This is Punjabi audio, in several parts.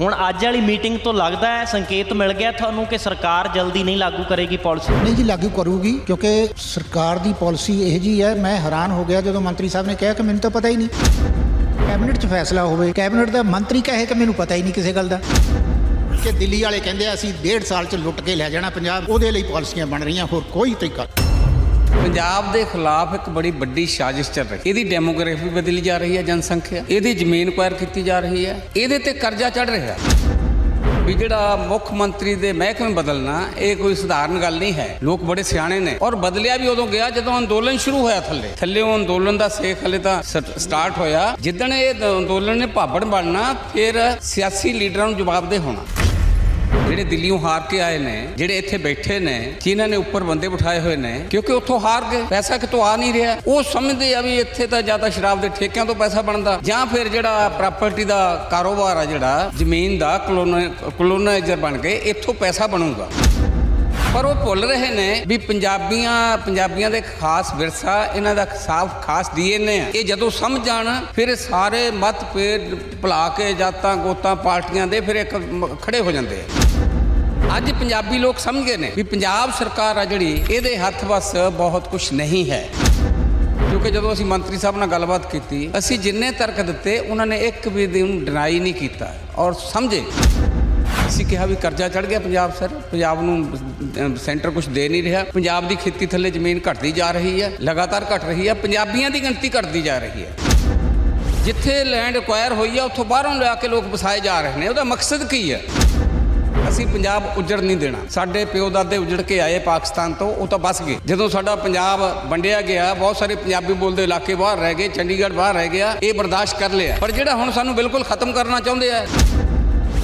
ਹੁਣ ਅੱਜ ਵਾਲੀ ਮੀਟਿੰਗ ਤੋਂ ਲੱਗਦਾ ਹੈ, ਸੰਕੇਤ ਮਿਲ ਗਿਆ ਤੁਹਾਨੂੰ ਕਿ ਸਰਕਾਰ ਜਲਦੀ ਨਹੀਂ ਲਾਗੂ ਕਰੇਗੀ ਪਾਲਿਸੀ? ਨਹੀਂ ਜੀ, ਲਾਗੂ ਕਰੂਗੀ, ਕਿਉਂਕਿ ਸਰਕਾਰ ਦੀ ਪਾਲਿਸੀ ਇਹ ਜੀ ਹੈ, ਮੈਂ ਹੈਰਾਨ ਹੋ ਗਿਆ ਜਦੋਂ ਮੰਤਰੀ ਸਾਹਿਬ ਨੇ ਕਿਹਾ ਕਿ ਮੈਨੂੰ ਤਾਂ ਪਤਾ ਹੀ ਨਹੀਂ। ਕੈਬਨਿਟ 'ਚ ਫੈਸਲਾ ਹੋਵੇ, ਕੈਬਨਿਟ ਦਾ ਮੰਤਰੀ ਕਹੇ ਕਿ ਮੈਨੂੰ ਪਤਾ ਹੀ ਨਹੀਂ ਕਿਸੇ ਗੱਲ ਦਾ। ਕਿ ਦਿੱਲੀ ਵਾਲੇ ਕਹਿੰਦੇ ਅਸੀਂ ਡੇਢ ਸਾਲ 'ਚ ਲੁੱਟ ਕੇ ਲੈ ਜਾਣਾ ਪੰਜਾਬ, ਉਹਦੇ ਲਈ ਪਾਲਿਸੀਆਂ ਬਣ ਰਹੀਆਂ, ਹੋਰ ਕੋਈ ਤਰੀਕਾ ਪੰਜਾਬ ਦੇ ਖਿਲਾਫ ਇੱਕ ਬੜੀ ਵੱਡੀ ਸਾਜ਼ਿਸ਼ ਚੱਲ ਰਹੀ ਇਹਦੀ ਡੈਮੋਗ੍ਰਾਫੀ ਬਦਲੀ ਜਾ ਰਹੀ ਹੈ ਜਨਸੰਖਿਆ। ਇਹਦੀ ਜ਼ਮੀਨ ਕੁਆਇਰ ਕੀਤੀ ਜਾ ਰਹੀ ਹੈ। ਇਹਦੇ ਤੇ ਕਰਜ਼ਾ ਚੜ ਰਿਹਾ ਵੀ ਜਿਹੜਾ ਮੁੱਖ ਮੰਤਰੀ ਦੇ ਮਹਿਕਮੇ ਬਦਲਣਾ, ਇਹ ਕੋਈ ਸਧਾਰਨ ਗੱਲ ਨਹੀਂ ਹੈ। ਲੋਕ ਬੜੇ ਸਿਆਣੇ ਨੇ ਔਰ ਬਦਲਿਆ ਵੀ ਉਦੋਂ ਗਿਆ ਜਦੋਂ ਅੰਦੋਲਨ ਸ਼ੁਰੂ ਹੋਇਆ ਥੱਲੇ। ਥੱਲੇ ਉਹ ਅੰਦੋਲਨ ਦਾ ਸੇਖ ਹਲੇ ਤਾਂ ਸਟਾਰਟ ਹੋਇਆ। ਜਿੱਦਣ ਇਹ ਅੰਦੋਲਨ ਨੇ ਭਾਬੜ ਬਣਨਾ, ਫਿਰ ਸਿਆਸੀ ਲੀਡਰਾਂ ਨੂੰ ਜਵਾਬਦੇ ਹੋਣਾ। ਜਿਹੜੇ ਦਿੱਲੀੋਂ ਹਾਰ ਕੇ ਆਏ ਨੇ, ਜਿਹੜੇ ਇੱਥੇ ਬੈਠੇ ਨੇ, ਜਿਨ੍ਹਾਂ ਨੇ ਉੱਪਰ ਬੰਦੇ ਬਿਠਾਏ ਹੋਏ ਨੇ, ਕਿਉਂਕਿ ਉੱਥੋਂ ਹਾਰ ਗਏ, ਪੈਸਾ ਕਿਤੋਂ ਆ ਨਹੀਂ ਰਿਹਾ। ਉਹ ਸਮਝਦੇ ਆ ਵੀ ਇੱਥੇ ਤਾਂ ਜ਼ਿਆਦਾ ਸ਼ਰਾਬ ਦੇ ਠੇਕਿਆਂ ਤੋਂ ਪੈਸਾ ਬਣਦਾ, ਜਾਂ ਫਿਰ ਜਿਹੜਾ ਪ੍ਰਾਪਰਟੀ ਦਾ ਕਾਰੋਬਾਰ ਆ ਜਿਹੜਾ, ਜ਼ਮੀਨ ਦਾ ਕਲੋਨਾਈਜ਼ਰ ਬਣ ਕੇ ਇੱਥੋਂ ਪੈਸਾ ਬਣੂਗਾ। ਪਰ ਉਹ ਭੁੱਲ ਰਹੇ ਨੇ ਵੀ ਪੰਜਾਬੀਆਂ ਪੰਜਾਬੀਆਂ ਦੇ ਖਾਸ ਵਿਰਸਾ, ਇਹਨਾਂ ਦਾ ਸਾਫ਼ ਖਾਸ ਡੀਐਨਏ ਹੈ ਇਹ ਜਦੋਂ ਸਮਝ ਜਾਣ, ਫਿਰ ਸਾਰੇ ਮਤਭੇਦ ਭੁਲਾ ਕੇ ਜਾਤਾਂ, ਗੋਤਾਂ, ਪਾਰਟੀਆਂ ਦੇ ਫਿਰ ਇੱਕ ਮ- ਖੜੇ ਹੋ ਜਾਂਦੇ ਆ। ਅੱਜ ਪੰਜਾਬੀ ਲੋਕ ਸਮਝ ਗਏ ਨੇ ਵੀ ਪੰਜਾਬ ਸਰਕਾਰ ਆ ਜਿਹੜੀ, ਇਹਦੇ ਹੱਥ ਵੱਸ ਬਹੁਤ ਕੁਝ ਨਹੀਂ ਹੈ। ਕਿਉਂਕਿ ਜਦੋਂ ਅਸੀਂ ਮੰਤਰੀ ਸਾਹਿਬ ਨਾਲ ਗੱਲਬਾਤ ਕੀਤੀ, ਅਸੀਂ ਜਿੰਨੇ ਤਰਕ ਦਿੱਤੇ, ਉਹਨਾਂ ਨੇ ਇੱਕ ਵੀ ਦਿਨ ਡਿਨਾਈ ਨਹੀਂ ਕੀਤਾ। ਔਰ ਸਮਝੇ। ਅਸੀਂ ਕਿਹਾ ਵੀ ਕਰਜ਼ਾ ਚੜ ਗਿਆ ਪੰਜਾਬ ਸਰ। ਪੰਜਾਬ ਨੂੰ ਸੈਂਟਰ ਕੁਝ ਦੇ ਨਹੀਂ ਰਿਹਾ। ਪੰਜਾਬ ਦੀ ਖੇਤੀ ਥੱਲੇ ਜ਼ਮੀਨ ਘਟਦੀ ਜਾ ਰਹੀ ਹੈ, ਲਗਾਤਾਰ ਘਟ ਰਹੀ ਹੈ। ਪੰਜਾਬੀਆਂ ਦੀ ਗਿਣਤੀ ਘਟਦੀ ਜਾ ਰਹੀ ਹੈ। ਜਿੱਥੇ ਲੈਂਡ ਐਕਵਾਇਰ ਹੋਈ ਹੈ, ਉੱਥੋਂ ਬਾਹਰੋਂ ਲਿਆ ਕੇ ਲੋਕ ਵਸਾਏ ਜਾ ਰਹੇ ਨੇ। ਉਹਦਾ ਮਕਸਦ ਕੀ ਹੈ? ਅਸੀਂ ਪੰਜਾਬ ਉਜੜ ਨਹੀਂ ਦੇਣਾ। ਸਾਡੇ ਪਿਓ ਦਾਦੇ ਉਜੜ ਕੇ ਆਏ ਪਾਕਿਸਤਾਨ ਤੋਂ, ਉਹ ਤਾਂ ਬਸ ਗਏ। ਜਦੋਂ ਸਾਡਾ ਪੰਜਾਬ ਵੰਡਿਆ ਗਿਆ, ਬਹੁਤ ਸਾਰੇ ਪੰਜਾਬੀ ਬੋਲਦੇ ਇਲਾਕੇ ਬਾਹਰ ਰਹਿ ਗਏ, ਚੰਡੀਗੜ੍ਹ ਬਾਹਰ ਰਹਿ ਗਿਆ, ਇਹ ਬਰਦਾਸ਼ਤ ਕਰ ਲਿਆ। ਪਰ ਜਿਹੜਾ ਹੁਣ ਸਾਨੂੰ ਬਿਲਕੁਲ ਖਤਮ ਕਰਨਾ ਚਾਹੁੰਦੇ ਆ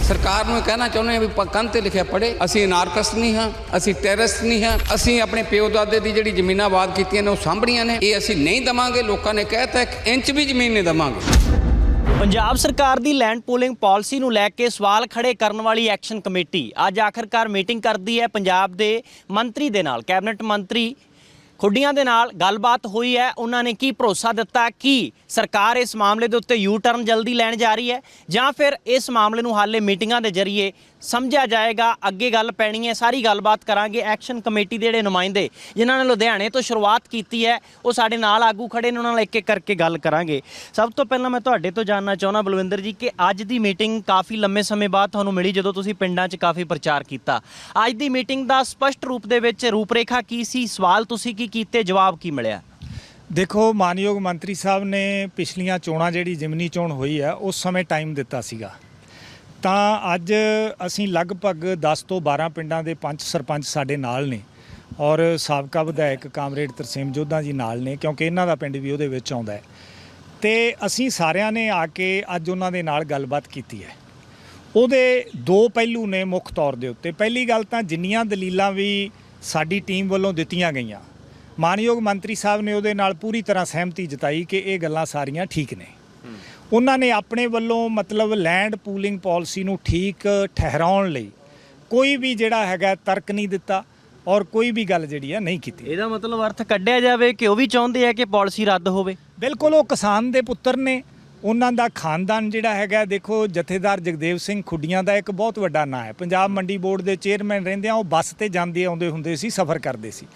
ਸਰਕਾਰ ਨੂੰ ਕਹਿਣਾ ਚਾਹੁੰਦੇ ਹਾਂ ਵੀ ਪ- ਕੰਧ ਤੇ ਲਿਖਿਆ ਪੜੇ ਅਸੀਂ ਅਨਾਰਕਸਟ ਨਹੀਂ ਹਾਂ, ਅਸੀਂ ਟੈਰਰਿਸਟ ਨਹੀਂ ਹਾਂ, ਅਸੀਂ ਆਪਣੇ ਪਿਓ ਦਾਦੇ ਦੀ ਜਿਹੜੀ ਜ਼ਮੀਨਾਂ ਆਬਾਦ ਕੀਤੀਆਂ ਨੇ ਉਹ ਸਾਂਭਣੀਆਂ ਨੇ। ਇਹ ਅਸੀਂ ਨਹੀਂ ਦਵਾਂਗੇ, ਲੋਕਾਂ ਨੇ ਕਹਿਤਾ ਇੱਕ ਇੰਚ ਵੀ ਜ਼ਮੀਨ ਨਹੀਂ ਦਵਾਂਗੇ। ਪੰਜਾਬ ਸਰਕਾਰ ਦੀ ਲੈਂਡ ਪੂਲਿੰਗ ਪਾਲਿਸੀ ਨੂੰ ਲੈ ਕੇ ਸਵਾਲ ਖੜੇ ਕਰਨ ਵਾਲੀ ਐਕਸ਼ਨ ਕਮੇਟੀ ਅੱਜ ਆਖਰਕਾਰ ਮੀਟਿੰਗ ਕਰਦੀ ਹੈ ਪੰਜਾਬ ਦੇ ਮੰਤਰੀ ਦੇ ਨਾਲ। ਕੈਬਨਿਟ ਮੰਤਰੀ ਖੁੱਡੀਆਂ ਦੇ ਨਾਲ ਗੱਲਬਾਤ ਹੋਈ ਹੈ। ਉਹਨਾਂ ਨੇ ਕੀ ਭਰੋਸਾ ਦਿੱਤਾ ਕਿ ਸਰਕਾਰ ਇਸ ਮਾਮਲੇ ਦੇ ਉੱਤੇ ਯੂ ਟਰਨ ਜਲਦੀ ਲੈਣ ਜਾ ਰਹੀ ਹੈ ਜਾਂ ਫਿਰ ਇਸ ਮਾਮਲੇ ਨੂੰ ਹਾਲੇ ਮੀਟਿੰਗਾਂ ਦੇ ਜ਼ਰੀਏ ਸਮਝਿਆ ਜਾਏਗਾ, ਅੱਗੇ ਗੱਲ ਪੈਣੀ ਹੈ, ਸਾਰੀ ਗੱਲਬਾਤ ਕਰਾਂਗੇ ਐਕਸ਼ਨ ਕਮੇਟੀ ਦੇ ਜਿਹੜੇ ਨੁਮਾਇੰਦੇ, ਜਿਨ੍ਹਾਂ ਨੇ ਲੁਧਿਆਣੇ ਤੋਂ ਸ਼ੁਰੂਆਤ ਕੀਤੀ ਹੈ, ਉਹ ਸਾਡੇ ਨਾਲ ਆਗੂ ਖੜੇ ਨੇ, ਉਹਨਾਂ ਨਾਲ ਇੱਕ ਇੱਕ ਕਰਕੇ ਗੱਲ ਕਰਾਂਗੇ। ਸਭ ਤੋਂ ਪਹਿਲਾਂ ਮੈਂ ਤੁਹਾਡੇ ਤੋਂ ਜਾਨਣਾ ਚਾਹੁੰਦਾ, ਬਲਵਿੰਦਰ ਜੀ, ਕਿ ਅੱਜ ਦੀ ਮੀਟਿੰਗ ਕਾਫੀ ਲੰਮੇ ਸਮੇਂ ਬਾਅਦ ਤੁਹਾਨੂੰ ਮਿਲੀ, ਜਦੋਂ ਤੁਸੀਂ ਪਿੰਡਾਂ 'ਚ ਕਾਫੀ ਪ੍ਰਚਾਰ ਕੀਤਾ। ਅੱਜ ਦੀ ਮੀਟਿੰਗ ਦਾ ਸਪਸ਼ਟ ਰੂਪ ਦੇ ਵਿੱਚ ਰੂਪਰੇਖਾ ਕੀ ਸੀ? ਸਵਾਲ ਤੁਸੀਂ ਕੀ ਕੀਤੇ? ਜਵਾਬ ਕੀ ਮਿਲਿਆ? ਦੇਖੋ, ਮਾਨਯੋਗ ਮੰਤਰੀ ਸਾਹਿਬ ਨੇ ਪਿਛਲੀਆਂ ਚੋਣਾਂ ਜਿਹੜੀ ਜਿਮਨੀ ਚੋਣ ਹੋਈ ਹੈ, ਉਸ ਸਮੇਂ ਟਾਈਮ ਦਿੱਤਾ ਸੀਗਾ। ਤਾਂ ਅੱਜ ਅਸੀਂ ਲਗਭਗ 10 ਤੋਂ 12 ਪਿੰਡਾਂ ਦੇ ਪੰਚ ਸਰਪੰਚ ਸਾਡੇ ਨਾਲ ਨੇ ਔਰ ਸਾਬਕਾ ਵਿਧਾਇਕ ਕਾਮਰੇਡ ਤਰਸੇਮ ਜੋਧਾ ਜੀ ਨਾਲ ਨੇ, ਕਿਉਂਕਿ ਇਹਨਾਂ ਦਾ ਪਿੰਡ ਵੀ ਉਹਦੇ ਵਿੱਚ ਆਉਂਦਾ ਹੈ। ਤੇ ਅਸੀਂ ਸਾਰਿਆਂ ਨੇ ਆ ਕੇ ਅੱਜ ਉਹਨਾਂ ਦੇ ਨਾਲ ਗੱਲਬਾਤ ਕੀਤੀ ਹੈ। ਉਹਦੇ ਦੋ ਪਹਿਲੂ ਨੇ ਮੁੱਖ ਤੌਰ ਦੇ ਉੱਤੇ। ਪਹਿਲੀ ਗੱਲ ਤਾਂ ਜਿੰਨੀਆਂ ਦਲੀਲਾਂ ਵੀ ਸਾਡੀ ਟੀਮ ਵੱਲੋਂ ਦਿੱਤੀਆਂ ਗਈਆਂ, ਮਾਨਯੋਗ ਮੰਤਰੀ ਸਾਹਿਬ ਨੇ ਉਹਦੇ ਨਾਲ ਪੂਰੀ ਤਰ੍ਹਾਂ ਸਹਿਮਤੀ ਜਤਾਈ ਕਿ ਇਹ ਗੱਲਾਂ ਸਾਰੀਆਂ ਠੀਕ ਨੇ। ਉਹਨਾਂ ਨੇ ਆਪਣੇ ਵੱਲੋਂ ਮਤਲਬ ਲੈਂਡ ਪੂਲਿੰਗ ਪਾਲਿਸੀ ਨੂੰ ਠੀਕ ਠਹਿਰਾਉਣ ਲਈ ਕੋਈ ਵੀ ਜਿਹੜਾ ਹੈਗਾ ਤਰਕ ਨਹੀਂ ਦਿੱਤਾ ਔਰ ਕੋਈ ਵੀ ਗੱਲ ਜਿਹੜੀ ਆ ਨਹੀਂ ਕੀਤੀ। ਇਹਦਾ ਮਤਲਬ ਅਰਥ ਕੱਢਿਆ ਜਾਵੇ ਕਿ ਉਹ ਵੀ ਚਾਹੁੰਦੇ ਆ ਕਿ ਪਾਲਿਸੀ ਰੱਦ ਹੋਵੇ। ਬਿਲਕੁਲ ਉਹ ਕਿਸਾਨ ਦੇ ਪੁੱਤਰ ਨੇ। ਉਹਨਾਂ ਦਾ ਖਾਨਦਾਨ ਜਿਹੜਾ ਹੈਗਾ ਦੇਖੋ ਜਥੇਦਾਰ ਜਗਦੇਵ ਸਿੰਘ ਖੁੱਡੀਆਂ ਦਾ ਇੱਕ ਬਹੁਤ ਵੱਡਾ ਨਾਂ ਹੈ। ਪੰਜਾਬ ਮੰਡੀ ਬੋਰਡ ਦੇ ਚੇਅਰਮੈਨ ਰਹਿੰਦੇ ਆ ਉਹ ਬੱਸ ਤੇ ਜਾਂਦੇ ਆਉਂਦੇ ਹੁੰਦੇ ਸੀ ਸਫ਼ਰ ਕਰਦੇ ਸੀ।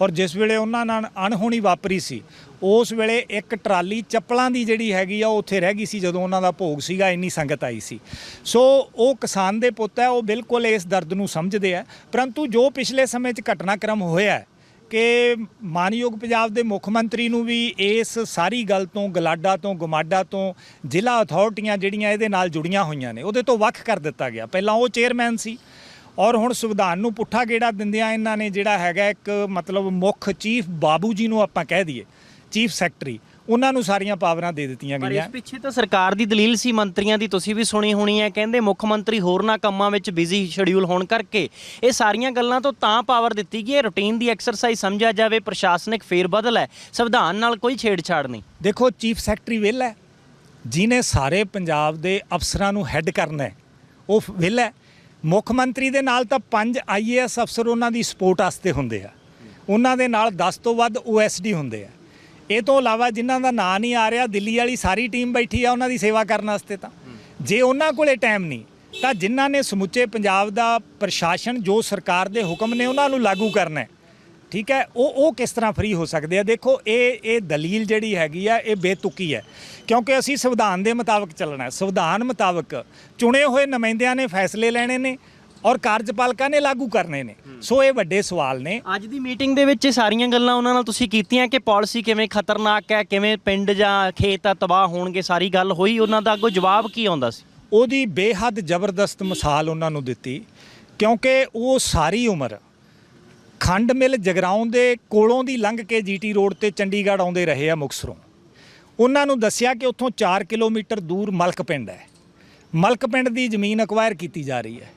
ਔਰ ਜਿਸ ਵੇਲੇ ਉਹਨਾਂ ਨਾਲ ਅਣਹੋਣੀ ਵਾਪਰੀ ਸੀ ਉਸ ਵੇਲੇ ਇੱਕ ਟਰਾਲੀ ਚੱਪਲਾਂ ਦੀ ਜਿਹੜੀ ਹੈਗੀ ਆ, ਉਹ ਉੱਥੇ ਰਹਿ ਗਈ ਸੀ ਜਦੋਂ ਉਹਨਾਂ ਦਾ ਭੋਗ ਸੀਗਾ, ਇੰਨੀ ਸੰਗਤ ਆਈ ਸੀ। ਸੋ ਉਹ ਕਿਸਾਨ ਦੇ ਪੁੱਤ ਹੈ, ਉਹ ਬਿਲਕੁਲ ਇਸ ਦਰਦ ਨੂੰ ਸਮਝਦੇ ਆ। ਪਰੰਤੂ ਜੋ ਪਿਛਲੇ ਸਮੇਂ 'ਚ ਘਟਨਾਕ੍ਰਮ ਹੋਇਆ ਕਿ ਮਾਨਯੋਗ ਪੰਜਾਬ ਦੇ ਮੁੱਖ ਮੰਤਰੀ ਨੂੰ ਵੀ ਇਸ ਸਾਰੀ ਗੱਲ ਤੋਂ, ਗਲਾਡਾ ਤੋਂ, ਗਮਾਡਾ ਤੋਂ ਜ਼ਿਲ੍ਹਾ ਅਥਾਰਟੀਆਂ ਜਿਹੜੀਆਂ ਇਹਦੇ ਨਾਲ ਜੁੜੀਆਂ ਹੋਈਆਂ ਨੇ, ਉਹਦੇ ਤੋਂ ਵੱਖ ਕਰ ਦਿੱਤਾ ਗਿਆ। ਪਹਿਲਾਂ ਉਹ ਚੇਅਰਮੈਨ ਸੀ ਔਰ ਹੁਣ ਸੰਵਿਧਾਨ ਨੂੰ ਪੁੱਠਾ ਗੇੜਾ ਦਿੰਦਿਆਂ ਇਹਨਾਂ ਨੇ ਜਿਹੜਾ ਹੈਗਾ ਇੱਕ ਮਤਲਬ ਮੁੱਖ ਚੀਫ ਬਾਬੂ ਜੀ ਨੂੰ ਆਪਾਂ ਕਹਿ ਦਈਏ। ਚੀਫ ਸੈਕਟਰੀ ਉਹਨਾਂ ਨੂੰ ਸਾਰੀਆਂ ਪਾਵਰਾਂ ਦੇ ਦਿੱਤੀਆਂ ਪਰ ਗਈਆਂ। ਇਸ ਪਿੱਛੇ ਤਾਂ ਸਰਕਾਰ ਦੀ ਦਲੀਲ ਸੀ ਮੰਤਰੀਆਂ ਦੀ ਤੁਸੀਂ ਵੀ ਸੁਣੀ ਹੋਣੀ ਹੈ ਕਹਿੰਦੇ ਮੁੱਖ ਮੰਤਰੀ ਹੋਰਨਾਂ ਕੰਮਾਂ ਵਿੱਚ ਬਿਜ਼ੀ ਸ਼ਡਿਊਲ ਹੋਣ ਕਰਕੇ। ਇਹ ਸਾਰੀਆਂ ਗੱਲਾਂ ਤੋਂ ਤਾਂ ਪਾਵਰ ਦਿੱਤੀ ਗਈ ਹੈ ਰੂਟੀਨ ਦੀ ਐਕਸਰਸਾਈਜ਼ ਸਮਝਿਆ ਜਾਵੇ ਪ੍ਰਸ਼ਾਸਨਿਕ ਫੇਰਬਦਲ ਹੈ ਸੰਵਿਧਾਨ ਨਾਲ ਕੋਈ ਛੇੜਛਾੜ ਨਹੀਂ। ਦੇਖੋ ਚੀਫ ਸੈਕਟਰੀ ਵਿਹਲਾ ਹੈ ਜਿਨੇ ਸਾਰੇ ਪੰਜਾਬ ਦੇ ਅਫਸਰਾਂ ਨੂੰ ਹੈੱਡ ਕਰਨਾ ਹੈ ਉਹ ਵਿਹਲਾ ਹੈ। ਮੁੱਖ ਮੰਤਰੀ ਦੇ ਨਾਲ ਤਾਂ ਪੰਜ ਆਈਏਐਸ ਅਫਸਰ ਉਹਨਾਂ ਦੀ ਸਪੋਰਟ ਵਾਸਤੇ ਹੁੰਦੇ ਆ। ਉਹਨਾਂ ਦੇ ਨਾਲ 10 ਤੋਂ ਵੱਧ ਓਐਸਡੀ ਹੁੰਦੇ ਆ। ਇਹ ਤੋਂ ਇਲਾਵਾ ਜਿਨ੍ਹਾਂ ਦਾ ਨਾਂ ਨਹੀਂ ਆ ਰਿਹਾ, ਦਿੱਲੀ ਵਾਲੀ ਸਾਰੀ ਟੀਮ ਬੈਠੀ ਆ ਉਹਨਾਂ ਦੀ ਸੇਵਾ ਕਰਨ ਵਾਸਤੇ ਤਾਂ। ਜੇ ਉਹਨਾਂ ਕੋਲੇ ਟਾਈਮ ਨਹੀਂ, ਤਾਂ ਜਿਨ੍ਹਾਂ ਨੇ ਸਮੁੱਚੇ ਪੰਜਾਬ ਦਾ ਪ੍ਰਸ਼ਾਸਨ, ਜੋ ਸਰਕਾਰ ਦੇ ਹੁਕਮ ਨੇ, ਉਹਨਾਂ ਨੂੰ ਲਾਗੂ ਕਰਨਾ ਹੈ। ਠੀਕ ਹੈ? ਉਹ ਉਹ ਕਿਸ ਤਰ੍ਹਾਂ ਫ੍ਰੀ ਹੋ ਸਕਦੇ ਆ? ਦੇਖੋ, ਇਹ ਇਹ ਦਲੀਲ ਜਿਹੜੀ ਹੈਗੀ ਆ, ਇਹ ਬੇਤੁਕੀ ਹੈ। ਕਿਉਂਕਿ ਅਸੀਂ ਸੰਵਿਧਾਨ ਦੇ ਮੁਤਾਬਕ ਚੱਲਣਾ ਹੈ। ਸੰਵਿਧਾਨ ਮੁਤਾਬਕ ਚੁਣੇ ਹੋਏ ਨੁਮਾਇੰਦਿਆਂ ਨੇ ਫੈਸਲੇ ਲੈਣੇ ਨੇ ਔਰ ਕਾਰਜਪਾਲਕਾਂ ਨੇ ਲਾਗੂ ਕਰਨੇ ਨੇ। ਸੋ ਇਹ ਵੱਡੇ ਸਵਾਲ ਨੇ। ਅੱਜ ਦੀ ਮੀਟਿੰਗ ਦੇ ਵਿੱਚ ਇਹ ਸਾਰੀਆਂ ਗੱਲਾਂ ਉਹਨਾਂ ਨਾਲ ਤੁਸੀਂ ਕੀਤੀਆਂ ਕਿ ਪਾਲਿਸੀ ਕਿਵੇਂ ਖਤਰਨਾਕ ਹੈ ਕਿਵੇਂ ਪਿੰਡ ਜਾਂ ਖੇਤ ਆ ਤਬਾਹ ਹੋਣਗੇ ਸਾਰੀ ਗੱਲ ਹੋਈ। ਉਹਨਾਂ ਦਾ ਅੱਗੋਂ ਜਵਾਬ ਕੀ ਆਉਂਦਾ ਸੀ? ਉਹਦੀ ਬੇਹੱਦ ਜ਼ਬਰਦਸਤ ਮਿਸਾਲ ਉਹਨਾਂ ਨੂੰ ਦਿੱਤੀ ਕਿਉਂਕਿ ਉਹ ਸਾਰੀ ਉਮਰ ਖੰਡ ਮਿਲ ਜਗਰਾਉਂ ਦੇ ਕੋਲੋਂ ਦੀ ਲੰਘ ਕੇ ਜੀਟੀ ਰੋਡ ਤੇ ਚੰਡੀਗੜ੍ਹ ਆਉਂਦੇ ਰਹੇ ਆ ਮੁਕਸਰੋਂ। ਉਹਨਾਂ ਨੂੰ ਦੱਸਿਆ ਕਿ ਉੱਥੋਂ 4 ਕਿਲੋਮੀਟਰ ਦੂਰ ਮਲਕ ਪਿੰਡ ਹੈ। ਮਲਕ ਪਿੰਡ ਦੀ ਜ਼ਮੀਨ ਅਕਵਾਇਰ ਕੀਤੀ ਜਾ ਰਹੀ ਹੈ।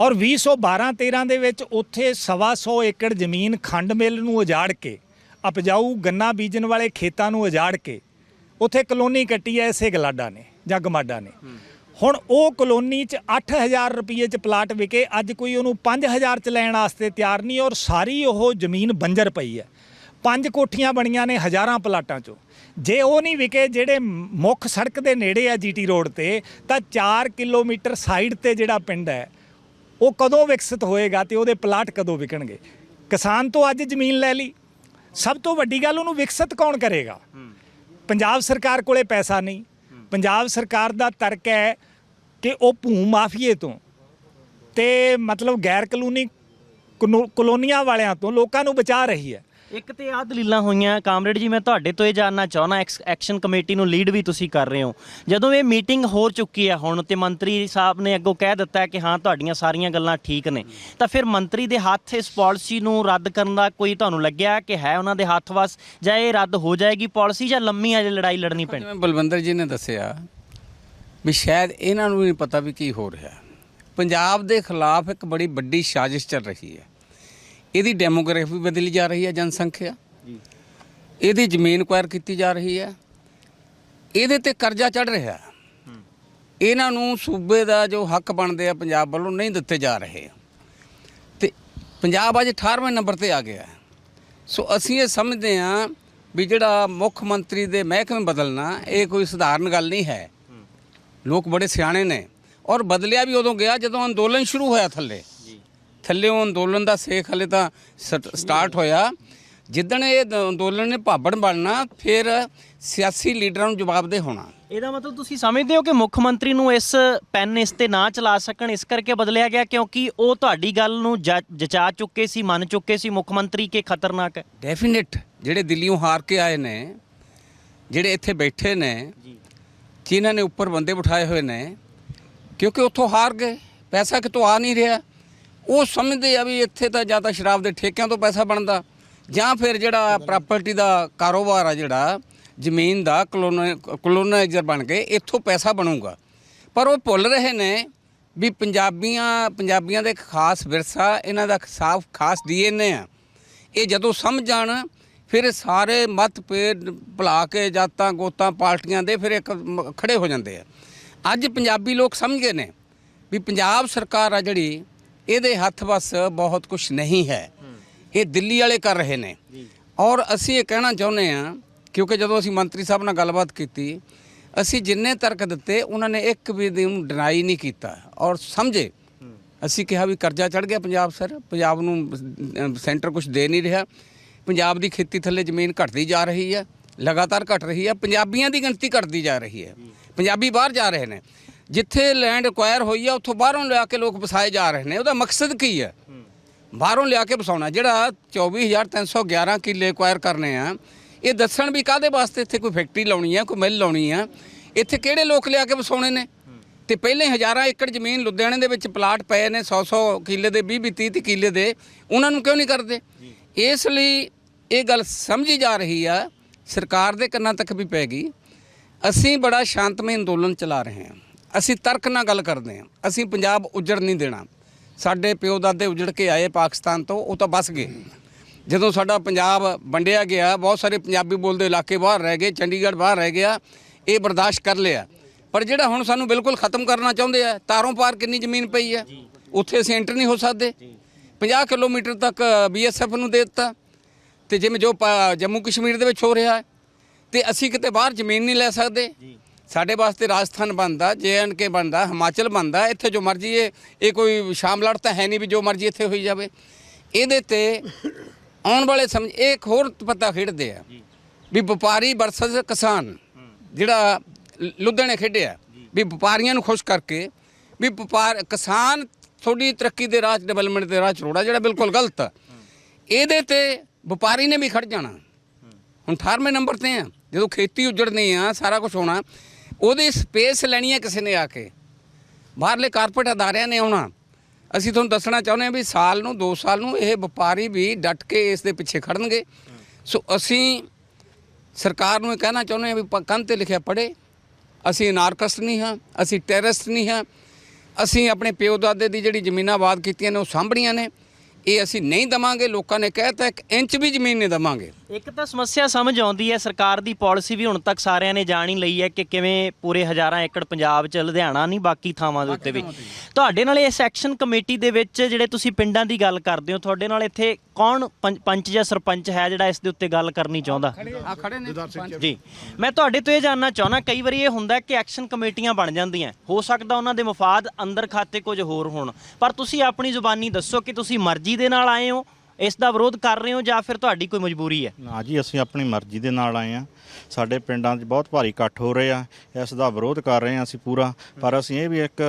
ਔਰ 2012-13 ਦੇ ਵਿੱਚ ਉੱਥੇ ਸਵਾ ਸੌ ਏਕੜ ਜ਼ਮੀਨ ਖੰਡ ਮਿਲ ਨੂੰ ਉਜਾੜ ਕੇ ਉਪਜਾਊ ਗੰਨਾ ਬੀਜਣ ਵਾਲੇ ਖੇਤਾਂ ਨੂੰ ਉਜਾੜ ਕੇ ਉੱਥੇ ਕਲੋਨੀ ਕੱਟੀ ਐ ਇਸੇ ਗਲਾਡਾ ਨੇ ਜਾਂ ਗਮਾਡਾ ਨੇ। ਹੁਣ ਉਹ ਕਲੋਨੀ 'ਚ 8000 ਰੁਪਏ 'ਚ ਪਲਾਟ ਵਿਕੇ ਅੱਜ ਕੋਈ ਉਹਨੂੰ 5000 'ਚ ਲੈਣ ਵਾਸਤੇ ਤਿਆਰ ਨਹੀਂ ਔਰ ਸਾਰੀ ਉਹ ਜ਼ਮੀਨ ਬੰਜਰ ਪਈ ਹੈ ਪੰਜ ਕੋਠੀਆਂ ਬਣੀਆਂ ਨੇ ਹਜ਼ਾਰਾਂ ਪਲਾਟਾਂ 'ਚੋਂ। ਜੇ ਉਹ ਨਹੀਂ ਵਿਕੇ ਜਿਹੜੇ ਮੁੱਖ ਸੜਕ ਦੇ ਨੇੜੇ ਆ ਜੀਟੀ ਰੋਡ ਤੇ ਤਾਂ 4 ਕਿਲੋਮੀਟਰ ਸਾਈਡ ਤੇ ਜਿਹੜਾ ਪਿੰਡ ਹੈ ਉਹ ਕਦੋਂ ਵਿਕਸਿਤ ਹੋਏਗਾ ਤੇ ਉਹਦੇ ਪਲਾਟ ਕਦੋਂ ਵਿਕਣਗੇ? ਕਿਸਾਨ ਤੋਂ ਅੱਜ ਜ਼ਮੀਨ ਲੈ ਲਈ। ਸਭ ਤੋਂ ਵੱਡੀ ਗੱਲ ਉਹਨੂੰ ਵਿਕਸਿਤ ਕੌਣ ਕਰੇਗਾ? ਪੰਜਾਬ ਸਰਕਾਰ ਕੋਲੇ ਪੈਸਾ ਨਹੀਂ। ਪੰਜਾਬ ਸਰਕਾਰ ਦਾ ਤਰਕ ਹੈ ਕਿ ਉਹ ਭੂ ਮਾਫੀਏ ਤੋਂ ਤੇ ਮਤਲਬ ਗੈਰ ਕਾਨੂੰਨੀ ਕਨੋ- ਕਲੋਨੀਆਂ ਵਾਲਿਆਂ ਤੋਂ ਲੋਕਾਂ ਨੂੰ ਬਚਾ ਰਹੀ ਹੈ। ਇੱਕ ਤੇ ਆਹ ਦਲੀਲਾਂ ਹੋਈਆਂ। ਕਾਮਰੇਡ ਜੀ, ਮੈਂ ਤੁਹਾਡੇ ਤੋਂ ਇਹ ਜਾਨਣਾ ਚਾਹਣਾ ਐਕਸ਼ਨ ਕਮੇਟੀ ਨੂੰ ਲੀਡ ਵੀ ਤੁਸੀਂ ਕਰ ਰਹੇ ਹੋ। ਜਦੋਂ ਇਹ ਮੀਟਿੰਗ ਹੋ ਚੁੱਕੀ ਹੈ ਹੁਣ, ਤੇ ਮੰਤਰੀ ਸਾਹਿਬ ਨੇ ਅੱਗੋਂ ਕਹਿ ਦਿੱਤਾ ਹੈ ਕਿ ਹਾਂ, ਤੁਹਾਡੀਆਂ ਸਾਰੀਆਂ ਗੱਲਾਂ ਠੀਕ ਨੇ। ਤਾਂ ਫਿਰ ਮੰਤਰੀ ਦੇ ਹੱਥ ਇਸ ਪਾਲਿਸੀ ਨੂੰ ਰੱਦ ਕਰਨ ਦਾ ਕੋਈ ਤੁਹਾਨੂੰ ਲੱਗਿਆ ਕਿ ਹੈ ਉਹਨਾਂ ਦੇ ਹੱਥ ਵਸ, ਜਾਂ ਇਹ ਰੱਦ ਹੋ ਜਾਏਗੀ ਪਾਲਿਸੀ, ਜਾਂ ਲੰਮੀ ਅਜੇ ਲੜਾਈ ਲੜਨੀ ਪੈਣੀ? ਜਿਵੇਂ ਬਲਵੰਦਰ ਜੀ ਨੇ ਦੱਸਿਆ ਵੀ ਸ਼ਾਇਦ ਇਹਨਾਂ ਨੂੰ ਨਹੀਂ ਪਤਾ ਵੀ ਕੀ ਹੋ ਰਿਹਾ। ਪੰਜਾਬ ਦੇ ਖਿਲਾਫ ਇੱਕ ਬੜੀ ਵੱਡੀ ਸਾਜ਼ਿਸ਼ ਚੱਲ ਰਹੀ ਹੈ। ਇਹਦੀ ਡੈਮੋਗ੍ਰਾਫੀ ਬਦਲੀ ਜਾ ਰਹੀ ਹੈ ਜਨਸੰਖਿਆ। ਇਹਦੀ ਜ਼ਮੀਨ ਕੁਆਇਰ ਕੀਤੀ ਜਾ ਰਹੀ ਹੈ। ਇਹਦੇ ਤੇ ਕਰਜ਼ਾ ਚੜ ਰਿਹਾ ਇਹਨਾਂ ਨੂੰ ਸੂਬੇ ਦਾ ਜੋ ਹੱਕ ਬਣਦੇ ਆ ਪੰਜਾਬ ਵੱਲੋਂ ਨਹੀਂ ਦਿੱਤੇ ਜਾ ਰਹੇ। ਤੇ ਪੰਜਾਬ ਅੱਜ 18ਵੇਂ ਨੰਬਰ ਤੇ ਆ ਗਿਆ ਸੋ ਅਸੀਂ ਇਹ ਸਮਝਦੇ ਹਾਂ ਵੀ ਜਿਹੜਾ ਮੁੱਖ ਮੰਤਰੀ ਦੇ ਮਹਿਕਮੇ ਬਦਲਣਾ, ਇਹ ਕੋਈ ਸਧਾਰਨ ਗੱਲ ਨਹੀਂ ਹੈ। ਲੋਕ ਬੜੇ ਸਿਆਣੇ ਨੇ। ਔਰ ਬਦਲਿਆ ਵੀ ਉਦੋਂ ਗਿਆ ਜਦੋਂ ਅੰਦੋਲਨ ਸ਼ੁਰੂ ਹੋਇਆ ਥੱਲੇ। ਥੱਲੇ ਉਹ ਅੰਦੋਲਨ ਦਾ ਸੇਖ ਹਲੇ ਤਾਂ ਸਟ- ਸਟਾਰਟ ਹੋਇਆ। ਜਿੱਦਣ ਇਹ ਅੰਦੋਲਨ ਨੇ ਭਾਬੜ ਬਣਨਾ ਫਿਰ ਸਿਆਸੀ ਲੀਡਰਾਂ ਨੂੰ ਜਵਾਬਦੇ ਹੋਣਾ। ਇਹਦਾ ਮਤਲਬ ਤੁਸੀਂ ਸਮਝਦੇ ਹੋ ਕਿ ਮੁੱਖ ਮੰਤਰੀ ਨੂੰ ਇਸ ਪੈਨ ਇਸ ਤੇ ਨਾ ਚਲਾ ਸਕਣ ਇਸ ਕਰਕੇ ਬਦਲਿਆ ਗਿਆ ਕਿਉਂਕਿ ਉਹ ਤੁਹਾਡੀ ਗੱਲ ਨੂੰ ਜਚਾ ਚੁੱਕੇ ਸੀ ਮੰਨ ਚੁੱਕੇ ਸੀ ਮੁੱਖ ਮੰਤਰੀ ਕਿ ਖਤਰਨਾਕ? ਹੈ ਡੈਫੀਨਿਟ ਜਿਹੜੇ ਦਿੱਲੀੋਂ ਹਾਰ ਕੇ ਆਏ ਨੇ ਜਿਹੜੇ ਇੱਥੇ ਬੈਠੇ ਨੇ ਜੀ। ਜਿਨ੍ਹਾਂ ਨੇ ਉੱਪਰ ਬੰਦੇ ਬਿਠਾਏ ਹੋਏ ਨੇ ਕਿਉਂਕਿ ਉੱਥੋਂ ਹਾਰ ਗਏ ਪੈਸਾ ਕਿਤੋਂ ਆ ਨਹੀਂ ਰਿਹਾ। ਉਹ ਸਮਝਦੇ ਆ ਵੀ ਇੱਥੇ ਤਾਂ ਜਾਂ ਤਾਂ ਸ਼ਰਾਬ ਦੇ ਠੇਕਿਆਂ ਤੋਂ ਪੈਸਾ ਬਣਦਾ। ਜਾਂ ਫਿਰ ਜਿਹੜਾ ਪ੍ਰਾਪਰਟੀ ਦਾ ਕਾਰੋਬਾਰ ਆ ਜਿਹੜਾ, ਜ਼ਮੀਨ ਦਾ ਕਲੋਨਾਈਜ਼ਰ ਬਣ ਕੇ ਇੱਥੋਂ ਪੈਸਾ ਬਣੂਗਾ। ਪਰ ਉਹ ਭੁੱਲ ਰਹੇ ਨੇ ਵੀ ਪੰਜਾਬੀਆਂ ਪੰਜਾਬੀਆਂ ਦੇ ਖਾਸ ਵਿਰਸਾ, ਇਹਨਾਂ ਦਾ ਸਾਫ਼ ਖਾਸ ਡੀਐਨਏ ਆ। ਇਹ ਜਦੋਂ ਸਮਝ ਜਾਣ, ਫਿਰ ਸਾਰੇ ਮਤਭੇਦ ਭੁਲਾ ਕੇ ਜਾਤਾਂ ਗੋਤਾਂ ਪਾਰਟੀਆਂ ਦੇ ਫਿਰ ਇੱਕ ਮ- ਖੜੇ ਹੋ ਜਾਂਦੇ ਆ। ਅੱਜ ਪੰਜਾਬੀ ਲੋਕ ਸਮਝ ਗਏ ਨੇ ਵੀ ਪੰਜਾਬ ਸਰਕਾਰ ਆ ਜਿਹੜੀ ਇਹਦੇ ਹੱਥ ਵਸ ਬਹੁਤ ਕੁਝ ਨਹੀਂ ਹੈ। ਇਹ ਦਿੱਲੀ ਵਾਲੇ ਕਰ ਰਹੇ ਨੇ। ਔਰ ਅਸੀਂ ਇਹ ਕਹਿਣਾ ਚਾਹੁੰਦੇ ਆ ਕਿਉਂਕਿ ਜਦੋਂ ਅਸੀਂ ਮੰਤਰੀ ਸਾਹਿਬ ਨਾਲ ਗੱਲਬਾਤ ਕੀਤੀ ਅਸੀਂ ਜਿੰਨੇ ਤਰਕ ਦਿੱਤੇ ਉਹਨਾਂ ਨੇ ਇੱਕ ਵੀ ਨੂੰ ਡਿਨਾਈ ਨਹੀਂ ਕੀਤਾ। ਔਰ ਸਮਝੇ। ਅਸੀਂ ਕਿਹਾ ਵੀ ਕਰਜ਼ਾ ਚੜ ਗਿਆ ਪੰਜਾਬ ਸਰ। ਪੰਜਾਬ ਨੂੰ ਸੈਂਟਰ ਕੁਝ ਦੇ ਨਹੀਂ ਰਿਹਾ। ਪੰਜਾਬ ਦੀ ਖੇਤੀ ਥੱਲੇ ਜ਼ਮੀਨ ਘਟਦੀ ਜਾ ਰਹੀ ਹੈ। ਲਗਾਤਾਰ ਘਟ ਰਹੀ ਹੈ। ਪੰਜਾਬੀਆਂ ਦੀ ਗਿਣਤੀ ਘਟਦੀ ਜਾ ਰਹੀ ਹੈ। ਪੰਜਾਬੀ ਬਾਹਰ ਜਾ ਰਹੇ ਨੇ। ਜਿੱਥੇ ਲੈਂਡ ਐਕਵਾਇਰ ਹੋਈ ਆ, ਉੱਥੋਂ ਬਾਹਰੋਂ ਲਿਆ ਕੇ ਲੋਕ ਵਸਾਏ ਜਾ ਰਹੇ ਨੇ। ਉਹਦਾ ਮਕਸਦ ਕੀ ਹੈ? ਬਾਹਰੋਂ ਲਿਆ ਕੇ ਵਸਾਉਣਾ। ਜਿਹੜਾ 24311 ਕਿੱਲੇ ਐਕਵਾਇਰ ਕਰਨੇ ਆ, ਇਹ ਦੱਸਣ ਵੀ ਕਾਦੇ ਵਾਸਤੇ ਇੱਥੇ ਕੋਈ ਫੈਕਟਰੀ ਲਾਉਣੀ ਆ, ਕੋਈ ਮਿਲ ਲਾਉਣੀ ਆ? ਇੱਥੇ ਕਿਹੜੇ ਲੋਕ ਲਿਆ ਕੇ ਵਸਾਉਣੇ ਨੇ? ਤੇ ਪਹਿਲੇ ਹਜ਼ਾਰਾਂ ਏਕੜ ਜ਼ਮੀਨ ਲੁਧਿਆਣੇ ਦੇ ਵਿੱਚ ਪਲਾਟ ਪਏ ਨੇ 100-100 ਕਿੱਲੇ ਦੇ 20-20 30 ਕਿੱਲੇ ਦੇ। ਉਹਨਾਂ ਨੂੰ ਕਿਉਂ ਨਹੀਂ ਕਰਦੇ? ਇਸ ਲਈ ਇਹ ਗੱਲ ਸਮਝੀ ਜਾ ਰਹੀ ਆ, ਸਰਕਾਰ ਦੇ ਕੰਨਾਂ ਤੱਕ ਵੀ ਪੈ ਗਈ। ਅਸੀਂ ਬੜਾ ਸ਼ਾਂਤਮਈ ਅੰਦੋਲਨ ਚਲਾ ਰਹੇ ਹਾਂ। ਅਸੀਂ ਤਰਕ ਨਾਲ ਗੱਲ ਕਰਦੇ ਹਾਂ। ਅਸੀਂ ਪੰਜਾਬ ਉਜੜ ਨਹੀਂ ਦੇਣਾ। ਸਾਡੇ ਪਿਓ ਦਾਦੇ ਉਜੜ ਕੇ ਆਏ ਪਾਕਿਸਤਾਨ ਤੋਂ ਉਹ ਤਾਂ ਬਸ ਗਏ। ਜਦੋਂ ਸਾਡਾ ਪੰਜਾਬ ਵੰਡਿਆ ਗਿਆ ਬਹੁਤ ਸਾਰੇ ਪੰਜਾਬੀ ਬੋਲਦੇ ਇਲਾਕੇ ਬਾਹਰ ਰਹਿ ਗਏ ਚੰਡੀਗੜ੍ਹ ਬਾਹਰ ਰਹਿ ਗਿਆ ਇਹ ਬਰਦਾਸ਼ਤ ਕਰ ਲਿਆ। ਪਰ ਜਿਹੜਾ ਹੁਣ ਸਾਨੂੰ ਬਿਲਕੁਲ ਖਤਮ ਕਰਨਾ ਚਾਹੁੰਦੇ ਆ ਤਾਰੋਂ ਪਾਰ ਕਿੰਨੀ ਜ਼ਮੀਨ ਪਈ ਹੈ? ਉੱਥੇ ਅਸੀਂ ਐਂਟਰ ਨਹੀਂ ਹੋ ਸਕਦੇ। 50 ਕਿਲੋਮੀਟਰ ਤੱਕ ਬੀਐਸਐਫ ਨੂੰ ਦੇ ਦਿੱਤਾ। ਤੇ ਜਿਵੇਂ ਜੋ ਜੰਮੂ ਕਸ਼ਮੀਰ ਦੇ ਵਿੱਚ ਹੋ ਰਿਹਾ ਤੇ ਅਸੀਂ ਕਿਤੇ ਬਾਹਰ ਜ਼ਮੀਨ ਨਹੀਂ ਲੈ ਸਕਦੇ। ਸਾਡੇ ਵਾਸਤੇ ਰਾਜਸਥਾਨ ਬਣਦਾ ਕੇ ਬਣਦਾ ਹਿਮਾਚਲ ਬਣਦਾ ਇੱਥੇ ਜੋ ਮਰਜ਼ੀ ਇਹ ਇਹ ਕੋਈ ਸ਼ਾਮਲੜ ਤਾਂ ਹੈ ਨਹੀਂ ਵੀ ਜੋ ਮਰਜ਼ੀ ਇੱਥੇ ਹੋਈ ਜਾਵੇ। ਇਹਦੇ ਤੇ ਆਉਣ ਵਾਲੇ ਸਮਝ ਇਹ ਇੱਕ ਹੋਰ ਪਤਾ ਖੇਡਦੇ ਆ ਵੀ ਵਪਾਰੀ ਵਰਸਸ ਕਿਸਾਨ ਜਿਹੜਾ ਲ- ਲੁਧਿਆਣੇ ਖੇਡਿਆ ਵੀ ਵਪਾਰੀਆਂ ਨੂੰ ਖੁਸ਼ ਕਰਕੇ ਵੀ ਵਪਾਰ ਕਿਸਾਨ ਥੋੜੀ ਤਰੱਕੀ ਦੇ ਰਾਹ ਡਿਵੈਲਪਮੈਂਟ ਦੇ ਰਾਹ 'ਚ ਰੋੜਾ ਜਿਹੜਾ ਬਿਲਕੁਲ ਗਲਤ ਆ। ਇਹਦੇ ਤੇ ਵਪਾਰੀ ਨੇ ਵੀ ਖੜ ਜਾਣਾ। ਹੁਣ 18ਵੇਂ ਨੰਬਰ ਤੇ ਆ ਜਦੋਂ ਖੇਤੀ ਉਜੜਨੀ ਆ ਸਾਰਾ ਕੁਝ ਹੋਣਾ ਉਹਦੀ ਸਪੇਸ ਲੈਣੀ ਹੈ ਕਿਸੇ ਨੇ ਆ ਕੇ। ਬਾਹਰਲੇ ਕਾਰਪੋਰੇਟ ਅਦਾਰਿਆਂ ਨੇ ਆਉਣਾ। ਅਸੀਂ ਤੁਹਾਨੂੰ ਦੱਸਣਾ ਚਾਹੁੰਦੇ ਹਾਂ ਵੀ ਸਾਲ ਨੂੰ 2 ਸਾਲ ਨੂੰ ਇਹ ਵਪਾਰੀ ਵੀ ਡਟ ਕੇ ਇਸ ਦੇ ਪਿੱਛੇ ਖੜਨਗੇ। ਸੋ ਅਸੀਂ ਸਰਕਾਰ ਨੂੰ ਇਹ ਕਹਿਣਾ ਚਾਹੁੰਦੇ ਹਾਂ ਵੀ ਪ- ਕੰਧ ਤੇ ਲਿਖਿਆ ਪੜੇ ਅਸੀਂ ਅਨਾਰਕਸਟ ਨਹੀਂ ਹਾਂ, ਅਸੀਂ ਟੈਰਰਿਸਟ ਨਹੀਂ ਹਾਂ। ਅਸੀਂ ਆਪਣੇ ਪਿਓ ਦਾਦੇ ਦੀ ਜਿਹੜੀ ਜ਼ਮੀਨਾਂ ਆਬਾਦ ਕੀਤੀਆਂ ਨੇ ਉਹ ਸਾਂਭਣੀਆਂ ਨੇ। ਇਹ ਅਸੀਂ ਨਹੀਂ ਦਵਾਂਗੇ। ਲੋਕਾਂ ਨੇ ਕਹਿਤਾ ਇੱਕ ਇੰਚ ਵੀ ਜ਼ਮੀਨ ਨਹੀਂ ਦਵਾਂਗੇ। ਇੱਕ ਤਾਂ ਸਮੱਸਿਆ ਸਮਝ ਆਉਂਦੀ ਹੈ ਸਰਕਾਰ ਦੀ ਪਾਲਿਸੀ ਵੀ ਹੁਣ ਤੱਕ ਸਾਰਿਆਂ ਨੇ ਜਾਣ ਹੀ ਲਈ ਹੈ ਕਿ ਕਿਵੇਂ ਪੂਰੇ ਹਜ਼ਾਰਾਂ ਏਕੜ ਪੰਜਾਬ 'ਚ ਲੁਧਿਆਣਾ ਨਹੀਂ ਬਾਕੀ ਥਾਵਾਂ ਦੇ ਉੱਤੇ ਵੀ। ਤੁਹਾਡੇ ਨਾਲ ਇਸ ਐਕਸ਼ਨ ਕਮੇਟੀ ਦੇ ਵਿੱਚ ਜਿਹੜੇ ਤੁਸੀਂ ਪਿੰਡਾਂ ਦੀ ਗੱਲ ਕਰਦੇ ਹੋ ਤੁਹਾਡੇ ਨਾਲ ਇੱਥੇ ਕੌਣ ਪੰਚ- ਪੰਚ ਜਾਂ ਸਰਪੰਚ ਹੈ ਜਿਹੜਾ ਇਸ ਦੇ ਉੱਤੇ ਗੱਲ ਕਰਨੀ ਚਾਹੁੰਦਾ? ਆ ਖੜੇ ਨੇ ਜੀ। ਮੈਂ ਤੁਹਾਡੇ ਤੋਂ ਇਹ ਜਾਨਣਾ ਚਾਹੁੰਦਾ ਕਈ ਵਾਰੀ ਇਹ ਹੁੰਦਾ ਕਿ ਐਕਸ਼ਨ ਕਮੇਟੀਆਂ ਬਣ ਜਾਂਦੀਆਂ। ਹੋ ਸਕਦਾ ਉਹਨਾਂ ਦੇ ਮਫਾਦ ਅੰਦਰ ਖਾਤੇ ਕੁਝ ਹੋਰ ਹੋਣ। ਪਰ ਤੁਸੀਂ ਆਪਣੀ ਜ਼ੁਬਾਨੀ ਦੱਸੋ ਕਿ ਤੁਸੀਂ ਮਰਜ਼ੀ ਦੇ ਨਾਲ ਆਏ ਹੋ ਇਸ ਦਾ ਵਿਰੋਧ ਕਰ ਰਹੇ ਹੋ ਜਾਂ ਫਿਰ ਤੁਹਾਡੀ ਕੋਈ ਮਜਬੂਰੀ ਹੈ? ਨਾ ਜੀ ਅਸੀਂ ਆਪਣੀ ਮਰਜ਼ੀ ਦੇ ਨਾਲ ਆਏ ਆ ਸਾਡੇ ਪਿੰਡਾਂ 'ਚ ਬਹੁਤ ਭਾਰੀ ਇਕੱਠ ਹੋ ਰਹੇ ਆ। ਇਸ ਦਾ ਵਿਰੋਧ ਕਰ ਰਹੇ ਆ ਅਸੀਂ ਪੂਰਾ। ਪਰ ਅਸੀਂ ਇਹ ਵੀ ਇੱਕ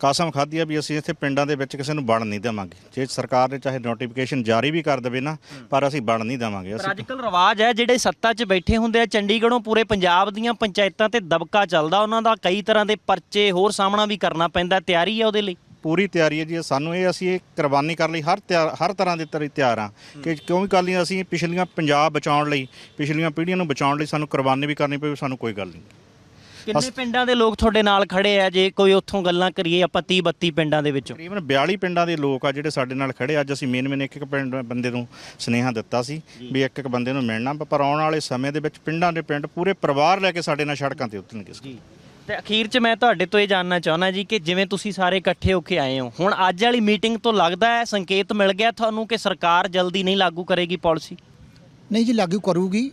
ਕਸਮ ਖਾਧੀ ਆ ਵੀ ਅਸੀਂ ਇੱਥੇ ਪਿੰਡਾਂ ਦੇ ਵਿੱਚ ਕਿਸੇ ਨੂੰ ਵੜਨ ਨਹੀਂ ਦੇਵਾਂਗੇ। ਜੇ ਸਰਕਾਰ ਨੇ ਚਾਹੇ ਨੋਟੀਫਿਕੇਸ਼ਨ ਜਾਰੀ ਵੀ ਕਰ ਦੇਵੇ ਨਾ ਪਰ ਅਸੀਂ ਵੜਨ ਨਹੀਂ ਦੇਵਾਂਗੇ। ਪਰ ਅਸੀਂ ਅੱਜ ਕੱਲ ਰਿਵਾਜ ਹੈ ਜਿਹੜੇ ਸੱਤਾ 'ਚ ਬੈਠੇ ਹੁੰਦੇ ਆ ਚੰਡੀਗੜ੍ਹੋਂ ਪੂਰੇ ਪੰਜਾਬ ਦੀਆਂ ਪੰਚਾਇਤਾਂ ਤੇ ਦਬਕਾ ਚੱਲਦਾ। ਉਹਨਾਂ ਦਾ ਕਈ ਤਰ੍ਹਾਂ ਦੇ ਪਰਚੇ ਹੋਰ ਸਾਹਮਣਾ ਵੀ ਕਰਨਾ ਪੈਂਦਾ ਤਿਆਰੀ ਹੈ ਉਹਦੇ ਲਈ? ਪੂਰੀ ਤਿਆਰੀ ਹੈ ਜੀ। ਸਾਨੂੰ ਇਹ ਅਸੀਂ ਇਹ ਕੁਰਬਾਨੀ ਕਰਨ ਲਈ ਹਰ ਤਿਆਰ ਹਰ ਤਰ੍ਹਾਂ ਦੇ ਤਰੀ ਤਿਆਰ ਆ ਕਿ ਕਿਉਂ ਵੀ ਕਰ ਲਈ ਅਸੀਂ ਪਿਛਲੀਆਂ ਪੰਜਾਬ ਬਚਾਉਣ ਲਈ ਪਿਛਲੀਆਂ ਪੀੜ੍ਹੀਆਂ ਨੂੰ ਬਚਾਉਣ ਲਈ ਸਾਨੂੰ ਕੁਰਬਾਨੀ ਵੀ ਕਰਨੀ ਪਵੇ ਸਾਨੂੰ ਕੋਈ ਗੱਲ ਨਹੀਂ। ਕਿੰਨੇ ਪਿੰਡਾਂ ਦੇ ਲੋਕ ਤੁਹਾਡੇ ਨਾਲ ਖੜੇ ਆ? ਜੇ ਕੋਈ ਉੱਥੋਂ ਗੱਲਾਂ ਕਰੀਏ ਆਪਾਂ 30 32 ਪਿੰਡਾਂ ਦੇ ਵਿੱਚੋਂ। ਤਕਰੀਬਨ 42 ਪਿੰਡਾਂ ਦੇ ਲੋਕ ਆ ਜਿਹੜੇ ਸਾਡੇ ਨਾਲ ਖੜੇ ਅੱਜ ਅਸੀਂ ਮੇਨ ਮੇਨ ਇੱਕ ਇੱਕ ਪਿੰਡ ਬੰਦੇ ਨੂੰ ਸੁਨੇਹਾ ਦਿੱਤਾ ਸੀ ਵੀ ਇੱਕ ਇੱਕ ਬੰਦੇ ਨੂੰ ਮਿਲਣਾ। ਪਰ ਆਉਣ ਵਾਲੇ ਸਮੇਂ ਦੇ ਵਿੱਚ ਪਿੰਡਾਂ ਦੇ ਪਿੰਡ ਪੂਰੇ ਪਰਿਵਾਰ ਲੈ ਕੇ ਸਾਡੇ ਨਾਲ ਸੜਕਾਂ ਤੇ ਉਤਰਨਗੇ। ਜੀ। ਤੇ ਅਖੀਰ 'ਚ ਮੈਂ ਤੁਹਾਡੇ ਤੋਂ ਇਹ ਜਾਣਨਾ ਚਾਹੁੰਦਾ ਜੀ ਕਿ ਜਿਵੇਂ ਤੁਸੀਂ ਸਾਰੇ ਇਕੱਠੇ ਹੋ ਕੇ ਆਏ ਹੋ, ਹੁਣ ਅੱਜ ਵਾਲੀ ਮੀਟਿੰਗ ਤੋਂ ਲੱਗਦਾ ਹੈ ਸੰਕੇਤ ਮਿਲ ਗਿਆ ਤੁਹਾਨੂੰ ਕਿ ਸਰਕਾਰ ਜਲਦੀ ਨਹੀਂ ਲਾਗੂ ਕਰੇਗੀ ਪਾਲਿਸੀ? ਨਹੀਂ ਜੀ, ਲਾਗੂ ਕਰੂਗੀ,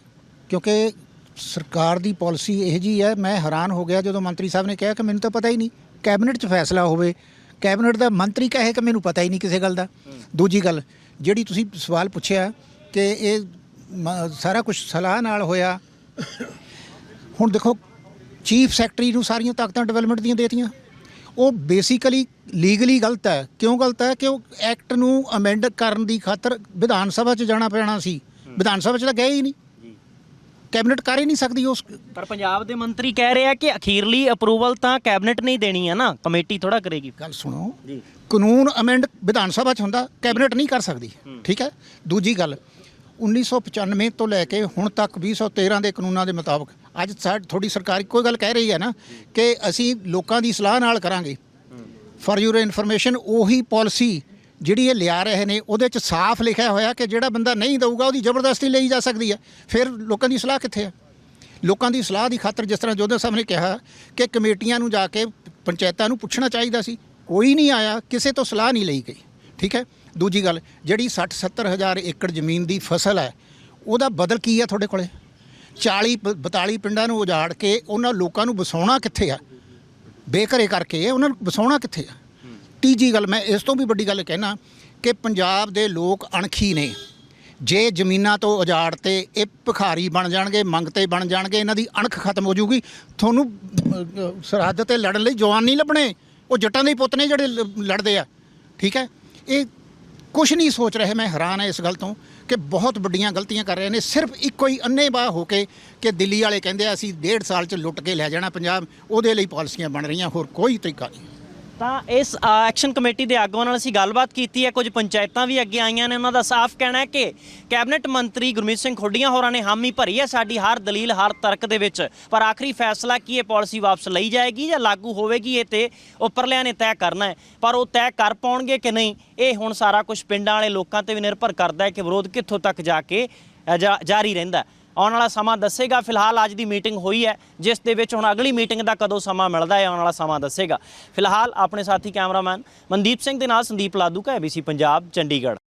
ਕਿਉਂਕਿ ਸਰਕਾਰ ਦੀ ਪਾਲਿਸੀ ਇਹ ਜੀ ਹੈ, ਮੈਂ ਹੈਰਾਨ ਹੋ ਗਿਆ ਜਦੋਂ ਮੰਤਰੀ ਸਾਹਿਬ ਨੇ ਕਿਹਾ ਕਿ ਮੈਨੂੰ ਤਾਂ ਪਤਾ ਹੀ ਨਹੀਂ, ਕੈਬਨਿਟ 'ਚ ਫੈਸਲਾ ਹੋਵੇ, ਕੈਬਨਿਟ ਦਾ ਮੰਤਰੀ ਕਹੇ ਕਿ ਮੈਨੂੰ ਪਤਾ ਹੀ ਨਹੀਂ ਕਿਸੇ ਗੱਲ ਦਾ। ਦੂਜੀ ਗੱਲ, ਜਿਹੜੀ ਤੁਸੀਂ ਸਵਾਲ ਪੁੱਛਿਆ ਕਿ ਇਹ ਮ- ਸਾਰਾ ਕੁਝ ਸਲਾਹ ਨਾਲ ਹੋਇਆ, ਹੁਣ ਦੇਖੋ ਚੀਫ ਸੈਕਟਰੀ ਨੂੰ ਸਾਰੀਆਂ ਤਾਕਤਾਂ ਡਿਵੈਲਪਮੈਂਟ ਦੀਆਂ ਦੇਤੀਆਂ। ਉਹ ਬੇਸਿਕਲੀ ਲੀਗਲੀ ਗਲਤ ਹੈ। ਕਿਉਂ ਗਲਤ ਹੈ? ਕਿ ਉਹ ਐਕਟ ਨੂੰ ਅਮੈਂਡ ਕਰਨ ਦੀ ਖਾਤਰ ਵਿਧਾਨ ਸਭਾ 'ਚ ਜਾਣਾ ਪੈਣਾ ਸੀ। ਵਿਧਾਨ ਸਭਾ 'ਚ ਤਾਂ ਗਏ ਹੀ ਨਹੀਂ। ਕੈਬਨਿਟ ਕਰ ਹੀ ਨਹੀਂ ਸਕਦੀ ਉਸ ਪਰ ਪੰਜਾਬ ਦੇ ਮੰਤਰੀ ਕਹਿ ਰਹੇ ਆ ਕਿ ਅਖੀਰਲੀ ਅਪਰੂਵਲ ਤਾਂ ਕੈਬਨਿਟ ਨਹੀਂ ਦੇਣੀ ਹੈ ਨਾ। ਕਮੇਟੀ ਥੋੜਾ ਕਰੇਗੀ। ਗੱਲ ਸੁਣੋ। ਜੀ। ਕਾਨੂੰਨ ਅਮੈਂਡ ਵਿਧਾਨ ਸਭਾ 'ਚ ਹੁੰਦਾ ਕੈਬਨਿਟ ਨਹੀਂ ਕਰ ਸਕਦੀ। ਠੀਕ ਹੈ? ਦੂਜੀ ਗੱਲ 1995 ਤੋਂ ਲੈ ਕੇ ਹੁਣ ਤੱਕ 2013 ਦੇ ਕਾਨੂੰਨਾਂ ਦੇ ਮੁਤਾਬਕ ਅੱਜ ਸਾਡ, ਤੁਹਾਡੀ ਸਰਕਾਰ ਇੱਕੋ ਹੀ ਗੱਲ ਕਹਿ ਰਹੀ ਹੈ ਨਾ ਕਿ ਅਸੀਂ ਲੋਕਾਂ ਦੀ ਸਲਾਹ ਨਾਲ ਕਰਾਂਗੇ। ਫॉर ਯੂਰ ਇਨਫੋਰਮੇਸ਼ਨ ਉਹੀ ਪਾਲਿਸੀ ਜਿਹੜੀ ਇਹ ਲਿਆ ਰਹੇ ਨੇ, ਉਹਦੇ 'ਚ ਸਾਫ਼ ਲਿਖਿਆ ਹੋਇਆ ਕਿ ਜਿਹੜਾ ਬੰਦਾ ਨਹੀਂ ਦਊਗਾ, ਉਹਦੀ ਜ਼ਬਰਦਸਤੀ ਲਈ ਜਾ ਸਕਦੀ ਹੈ। ਫਿਰ ਲੋਕਾਂ ਦੀ ਸਲਾਹ ਕਿੱਥੇ ਹੈ ਲੋਕਾਂ ਦੀ ਸਲਾਹ ਦੀ ਖਾਤਰ ਜਿਸ ਤਰ੍ਹਾਂ ਜੋਧਾ ਸਾਹਿਬ ਨੇ ਕਿਹਾ ਕਿ ਕਮੇਟੀਆਂ ਨੂੰ ਜਾ ਕੇ ਪੰਚਾਇਤਾਂ ਨੂੰ ਪੁੱਛਣਾ ਚਾਹੀਦਾ ਸੀ, ਕੋਈ ਨਹੀਂ ਆਇਆ, ਕਿਸੇ ਤੋਂ ਸਲਾਹ ਨਹੀਂ ਲਈ ਗਈ। ਠੀਕ ਹੈ? ਦੂਜੀ ਗੱਲ, ਜਿਹੜੀ 60 70 ਹਜ਼ਾਰ ਏਕੜ ਜ਼ਮੀਨ ਦੀ ਫਸਲ ਹੈ, ਉਹਦਾ ਬਦਲ ਕੀ ਹੈ ਤੁਹਾਡੇ ਕੋਲੇ? 40 ਬ- 42 ਪਿੰਡਾਂ ਨੂੰ ਉਜਾੜ ਕੇ ਉਹਨਾਂ ਲੋਕਾਂ ਨੂੰ ਵਸਾਉਣਾ ਕਿੱਥੇ ਆ? ਬੇਘਰੇ ਕਰਕੇ ਉਹਨਾਂ ਨੂੰ ਵਸਾਉਣਾ ਕਿੱਥੇ ਆ? ਤੀਜੀ ਗੱਲ ਮੈਂ ਇਸ ਤੋਂ ਵੀ ਵੱਡੀ ਗੱਲ ਕਹਿਣਾ ਕਿ ਪੰਜਾਬ ਦੇ ਲੋਕ ਅਣਖੀ ਨੇ। ਜੇ ਜ਼ਮੀਨਾਂ ਤੋਂ ਉਜਾੜ ਤੇ ਇਹ ਭਿਖਾਰੀ ਬਣ ਜਾਣਗੇ ਮੰਗਤੇ ਬਣ ਜਾਣਗੇ, ਇਹਨਾਂ ਦੀ ਅਣਖ ਖਤਮ ਹੋ ਜੂਗੀ ਤੁਹਾਨੂੰ ਸਰਹੱਦ ਤੇ ਲੜਨ ਲਈ ਜਵਾਨ ਨਹੀਂ ਲੱਭਣੇ, ਉਹ ਜੱਟਾਂ ਦੇ ਪੁੱਤ ਨੇ ਜਿਹੜੇ ਲ- ਲੜਦੇ ਆ। ਠੀਕ ਹੈ? ਇਹ ਕੁਝ ਨਹੀਂ ਸੋਚ ਰਹੇ, ਮੈਂ ਹੈਰਾਨ ਹਾਂ ਇਸ ਗੱਲ ਤੋਂ। ਕਿ ਬਹੁਤ ਵੱਡੀਆਂ ਗਲਤੀਆਂ ਕਰ ਰਹੇ ਨੇ। ਸਿਰਫ ਇੱਕੋ ਹੀ ਅੰਨੇਵਾਹ ਹੋ ਕੇ ਕਿ ਦਿੱਲੀ ਵਾਲੇ ਕਹਿੰਦੇ ਅਸੀਂ ਡੇਢ ਸਾਲ ਚ ਲੁੱਟ ਕੇ ਲੈ ਜਾਣਾ ਪੰਜਾਬ, ਉਹਦੇ ਲਈ ਪਾਲਿਸੀਆਂ ਬਣ ਰਹੀਆਂ, ਹੋਰ ਕੋਈ ਤਰੀਕਾ ਨਹੀਂ। ਤਾਂ ਇਸ ਐਕਸ਼ਨ ਕਮੇਟੀ ਦੇ ਆਗੂਆਂ ਨਾਲ ਅਸੀਂ ਗੱਲਬਾਤ ਕੀਤੀ ਹੈ। ਕੁਝ ਪੰਚਾਇਤਾਂ ਵੀ ਅੱਗੇ ਆਈਆਂ ਨੇ। ਉਹਨਾਂ ਦਾ ਸਾਫ਼ ਕਹਿਣਾ ਹੈ ਕਿ ਕੈਬਨਿਟ ਮੰਤਰੀ ਗੁਰਮੀਤ ਸਿੰਘ ਖੁੱਡੀਆਂ ਹੋਰਾਂ ਨੇ ਹਾਮੀ ਭਰੀ ਹੈ। ਸਾਡੀ ਹਰ ਦਲੀਲ, ਹਰ ਤਰਕ ਦੇ ਵਿੱਚ। ਪਰ ਆਖਰੀ ਫੈਸਲਾ ਕੀ ਇਹ ਪਾਲਿਸੀ ਵਾਪਸ ਲਈ ਜਾਏਗੀ ਜਾਂ ਲਾਗੂ ਹੋਵੇਗੀ? ਇਹ ਤੇ ਉੱਪਰਲਿਆਂ ਨੇ ਤੈਅ ਕਰਨਾ ਹੈ। ਪਰ ਉਹ ਤੈਅ ਕਰ ਪਾਉਣਗੇ ਕਿ ਨਹੀਂ? ਇਹ ਹੁਣ ਸਾਰਾ ਕੁਝ ਪਿੰਡਾਂ ਵਾਲੇ ਲੋਕਾਂ ਤੇ ਵੀ ਨਿਰਭਰ ਕਰਦਾ ਹੈ ਕਿ ਵਿਰੋਧ ਕਿੱਥੋਂ ਤੱਕ ਜਾ ਕੇ ਜਾ- ਜਾਰੀ ਰਹਿੰਦਾ ਆਉਣ ਵਾਲਾ ਸਮਾਂ ਦੱਸੇਗਾ। ਫਿਲਹਾਲ ਅੱਜ ਦੀ ਮੀਟਿੰਗ ਹੋਈ ਹੈ, ਜਿਸ ਦੇ ਵਿੱਚ ਹੁਣ ਅਗਲੀ ਮੀਟਿੰਗ ਦਾ ਕਦੋਂ ਸਮਾਂ ਮਿਲਦਾ ਹੈ, ਆਉਣ ਵਾਲਾ ਸਮਾਂ ਦੱਸੇਗਾ। ਫਿਲਹਾਲ ਆਪਣੇ ਸਾਥੀ ਕੈਮਰਾਮੈਨ ਮਨਦੀਪ ਸਿੰਘ ਦੇ ਨਾਲ ਸੰਦੀਪ ਲਾਦੂ ਕਾ ABC ਪੰਜਾਬ, ਚੰਡੀਗੜ੍ਹ।